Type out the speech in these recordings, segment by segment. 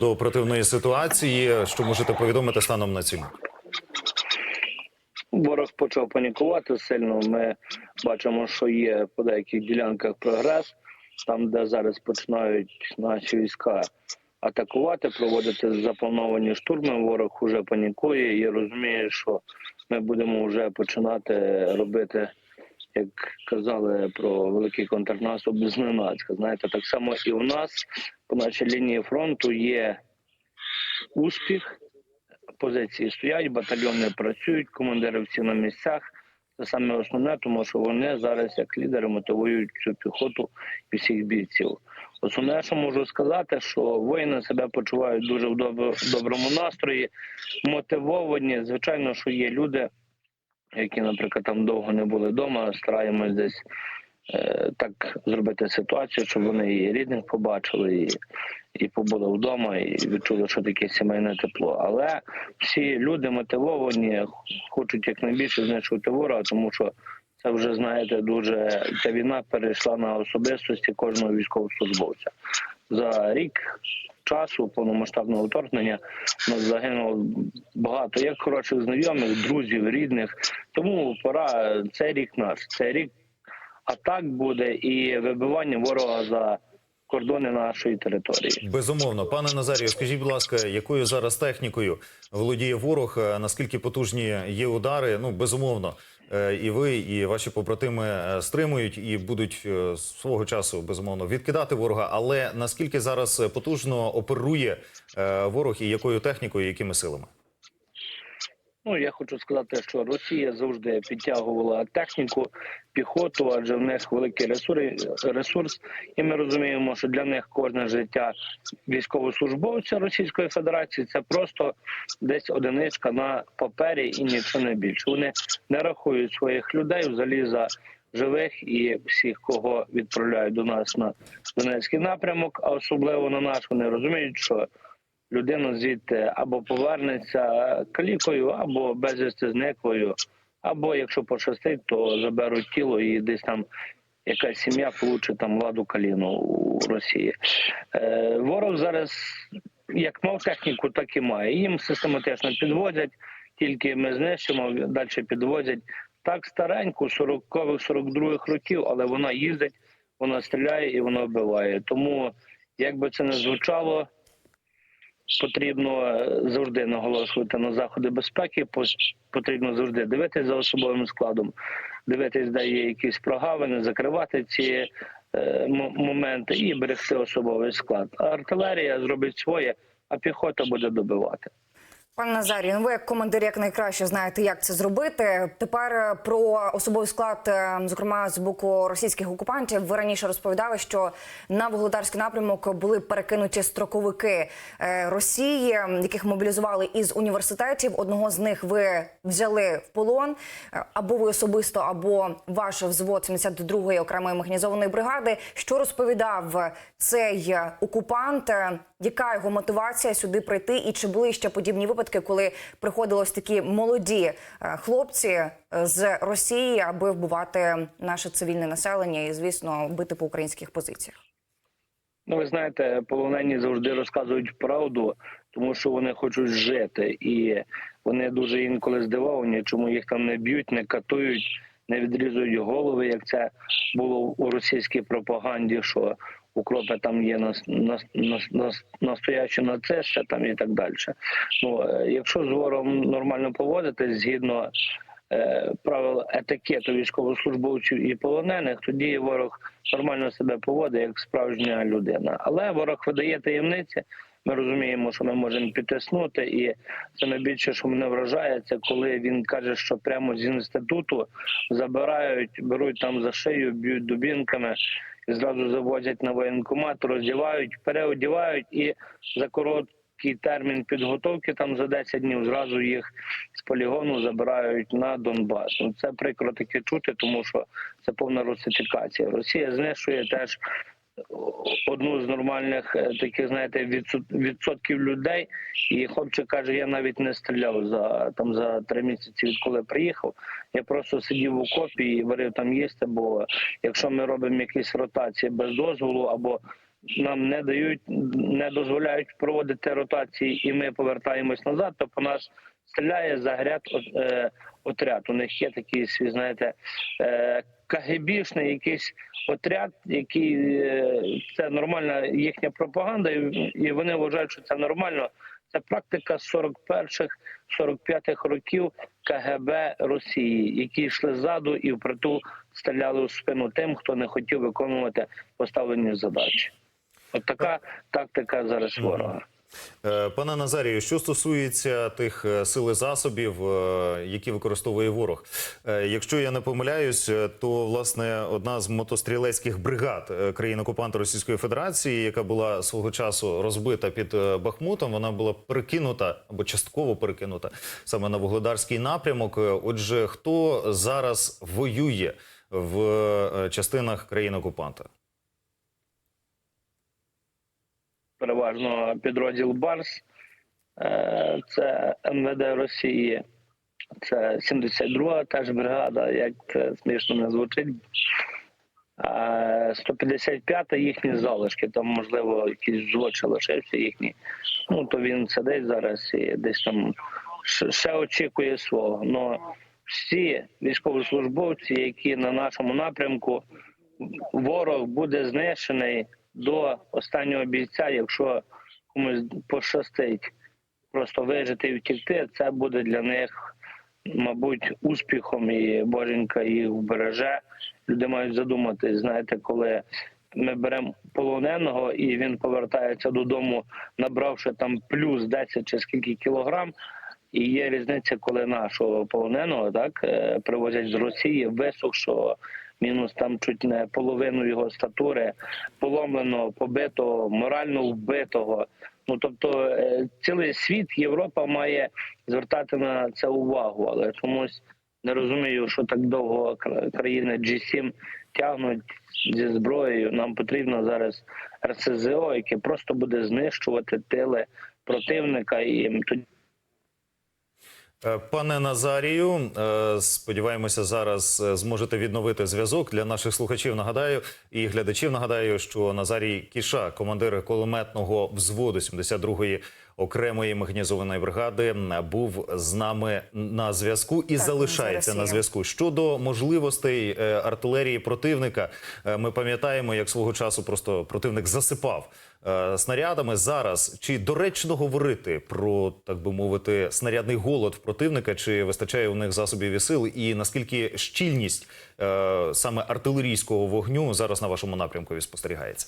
до оперативної ситуації. Що можете повідомити станом на ціль? Ворог почав панікувати сильно. Ми бачимо, що є по деяких ділянках прогрес, там, де зараз починають наші війська атакувати, проводити заплановані штурми. Ворог уже панікує і розуміє, що ми будемо вже починати робити, як казали про великий контрнаступ зненацька. Знаєте, так само і у нас по нашій лінії фронту є успіх позиції стоять, батальйони працюють, командири всі на місцях. Це саме основне, тому що вони зараз як лідери мотивують цю піхоту і всіх бійців. Основне, що можу сказати, що воїни себе почувають дуже в добр- доброму настрої, мотивовані. Звичайно, що є люди, які, наприклад, там довго не були вдома, стараємось десь е, так зробити ситуацію, щоб вони і рідних побачили, і, і побули вдома, і відчули, що таке сімейне тепло. Але всі люди мотивовані, хочуть якнайбільше знищувати ворога, тому що це вже знаєте, дуже ця війна перейшла на особистості кожного військовослужбовця. За рік часу повномасштабного вторгнення нас загинуло багато як хороших знайомих, друзів, рідних. Тому пора цей рік наш. Цей рік атак буде і вибивання ворога за кордони нашої території. Безумовно, пане Назарію, скажіть, будь ласка, якою зараз технікою володіє ворог? Е, Наскільки потужні є удари? Ну безумовно, е, і ви, і ваші побратими е, стримують і будуть свого часу безумовно відкидати ворога. Але наскільки зараз потужно оперує ворог і якою технікою, якими силами? Ну я хочу сказати, що Росія завжди підтягувала техніку, піхоту, адже в них великий ресурс, ресурс, і ми розуміємо, що для них кожне життя військовослужбовця Російської Федерації це просто десь одиничка на папері і нічого не більше. Вони не рахують своїх людей взагалі за живих і всіх, кого відправляють до нас на Донецький напрямок, а особливо на наш, вони розуміють, що людина звідти або повернеться калікою, або безвісти зниклою, або якщо пощастить, то заберуть тіло і десь там якась сім'я получить там ладу каліну у Росії. Е, ворог зараз як мав техніку, так і має. Їм систематично підвозять, тільки ми знищимо, далі підвозять. Так стареньку, 40-х, 42-х років, але вона їздить, вона стріляє і вона вбиває. Тому, як би це не звучало, потрібно е, завжди наголошувати на заходи безпеки. Потрібно завжди дивитися за особовим складом, дивитись, де є якісь прогавини, закривати ці е, моменти і берегти особовий склад. Артилерія зробить своє, а піхота буде добивати. Пане Назарію, ну ви як командир як найкраще знаєте, як це зробити. Тепер е, про особовий склад, е, зокрема з боку російських окупантів. Ви раніше розповідали, що на Вугледарський напрямок були перекинуті строковики е, Росії, яких мобілізували із університетів. Одного з них ви взяли в полон, або ви особисто, або ваш взвод 72-ї окремої механізованої бригади. Що розповідав цей окупант? Яка його мотивація сюди прийти, і чи були ще подібні випадки, коли приходилось такі молоді е, хлопці е, з Росії, аби вбивати наше цивільне населення і, звісно, бити по українських позиціях? Ну, ви знаєте, полонені завжди розказують правду, тому що вони хочуть жити, і вони дуже інколи здивовані, чому їх там не б'ють, не катують, не відрізують голови, як це було у російській пропаганді, що укропи там є на снаснасна нас, на це ще там і так далі. Ну, е, якщо з вором нормально поводитись згідно е, правил етикету військовослужбовців і полонених, тоді ворог нормально себе поводить як справжня людина. Але ворог видає таємниці. Ми розуміємо, що ми можемо підтиснути, і це найбільше, що мене вражає, це коли він каже, що прямо з інституту забирають, беруть там за шию, б'ють дубінками і зразу завозять на воєнкомат, роздівають, переодівають і за короткий термін підготовки, там за 10 днів, зразу їх з полігону забирають на Донбас. Ну це прикро таке чути, тому що це повна русифікація. Росія знищує теж одну з нормальних е, таких, знаєте, відсот- відсотків людей. І хлопчик каже: я навіть не стріляв за там за три місяці, відколи приїхав. Я просто сидів в окопі і варив там їсти. Бо якщо ми робимо якісь ротації без дозволу або нам не дають, не дозволяють проводити ротації, і ми повертаємось назад, то по нас стріляє загряд от- е, отряд. У них є такий свій, знаєте, е, КГБшний якийсь отряд, який е, це нормальна їхня пропаганда, і, і вони вважають, що це нормально. Це практика 41-х, 45-х років КГБ Росії, які йшли ззаду і впритул стріляли у спину тим, хто не хотів виконувати поставлені задачі. От така тактика зараз ворога. Е, Пане Назарію, що стосується тих е, сил і засобів, е, які використовує ворог, якщо я не помиляюсь, то власне одна з мотострілецьких бригад е, країн-окупанта Російської Федерації, яка була свого часу розбита під Бахмутом, вона була перекинута або частково перекинута саме на вугледарський напрямок. Отже, хто зараз воює в частинах країн-окупанта? Переважно підрозділ Барс, е, це МВД Росії, це 72-га теж бригада, як це смішно не звучить. 155-та їхні залишки, там, можливо, якийсь злочин лишився їхній. Ну, то він сидить зараз і десь там ще очікує свого. Но всі військовослужбовці, які на нашому напрямку, ворог буде знищений до останнього бійця, якщо комусь пощастить просто вижити і втікти, це буде для них, мабуть, успіхом, і Боженька їх вбереже. Люди мають задуматись, знаєте, коли ми беремо полоненого і він повертається додому, набравши там плюс 10 чи скільки кілограм. І є різниця, коли нашого полоненого так е, привозять з Росії висохшого, мінус там чуть не половину його статури, поломленого, побитого, морально вбитого. Ну тобто е, цілий світ Європа має звертати на це увагу, але чомусь не розумію, що так довго кра- країни G7 тягнуть зі зброєю. Нам потрібно зараз РСЗО, яке просто буде знищувати тили противника, і тоді Пане Назарію, е, сподіваємося, зараз е, зможете відновити зв'язок для наших слухачів. Нагадаю і глядачів. Нагадаю, що Назарій Кіша, командир кулеметного взводу 72-ї окремої механізованої бригади, був з нами на зв'язку і Так, залишається на зв'язку. Щодо можливостей е, артилерії противника, е, ми пам'ятаємо, як свого часу просто противник засипав е, снарядами. Зараз чи доречно говорити про так би мовити снарядний голод в противника, чи вистачає у них засобів і сил, і наскільки щільність саме артилерійського вогню зараз на вашому напрямку спостерігається?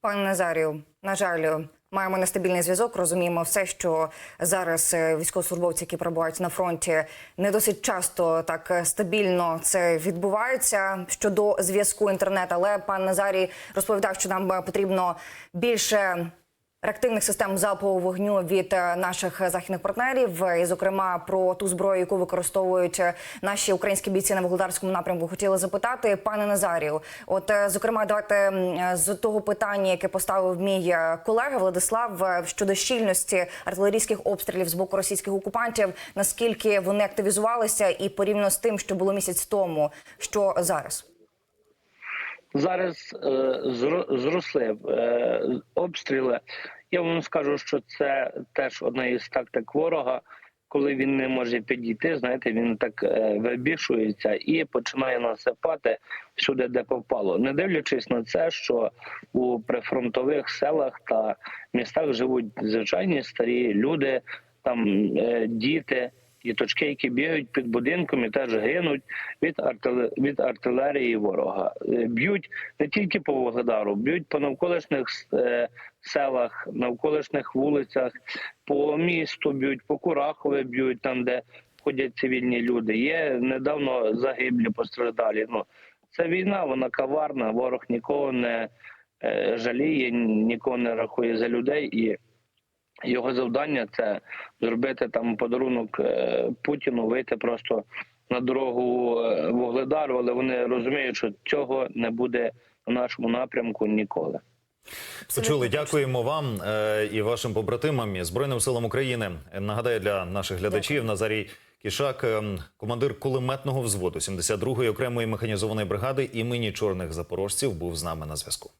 Пане Назарію, на жаль, маємо нестабільний зв'язок. Розуміємо все, що зараз е, військовослужбовці, які перебувають на фронті, не досить часто так е, стабільно це відбувається щодо зв'язку інтернет. Але пан Назарій розповідав, що нам е, потрібно більше. Реактивних систем залпового вогню від е, наших західних партнерів, е, і зокрема про ту зброю, яку використовують е, наші українські бійці на вугледарському напрямку, хотіли запитати пане Назарію. От е, зокрема, давайте е, з того питання, яке поставив мій е, колега Владислав е, щодо щільності артилерійських обстрілів з боку російських окупантів, наскільки вони активізувалися, і порівняно з тим, що було місяць тому, що зараз. Зараз е, зросли е, обстріли. Я вам скажу, що це теж одна із тактик ворога. Коли він не може підійти, знаєте, він так е, вибішується і починає насипати всюди, де попало, не дивлячись на це, що у прифронтових селах та містах живуть звичайні старі люди, там е, діти, діточки, які бігають під будинком теж гинуть від від артилерії ворога. Е, Б'ють не тільки по Вугледару, б'ють по навколишніх е, селах, навколишніх вулицях, по місту б'ють, по Курахове б'ють там, де ходять цивільні люди. Є недавно загиблі постраждалі. Ну це війна, вона каварна. Ворог нікого не е, жаліє, нікого не рахує за людей і. Його завдання це зробити там подарунок е, Путіну, вийти просто на дорогу е, Вугледару, але вони розуміють, що цього не буде в нашому напрямку ніколи. Почули, дякуємо вам е, і вашим побратимам і Збройним силам України. Нагадаю для наших глядачів Назарій Кішак, ем, командир кулеметного взводу 72-ї окремої механізованої бригади імені чорних запорожців, був з нами на зв'язку.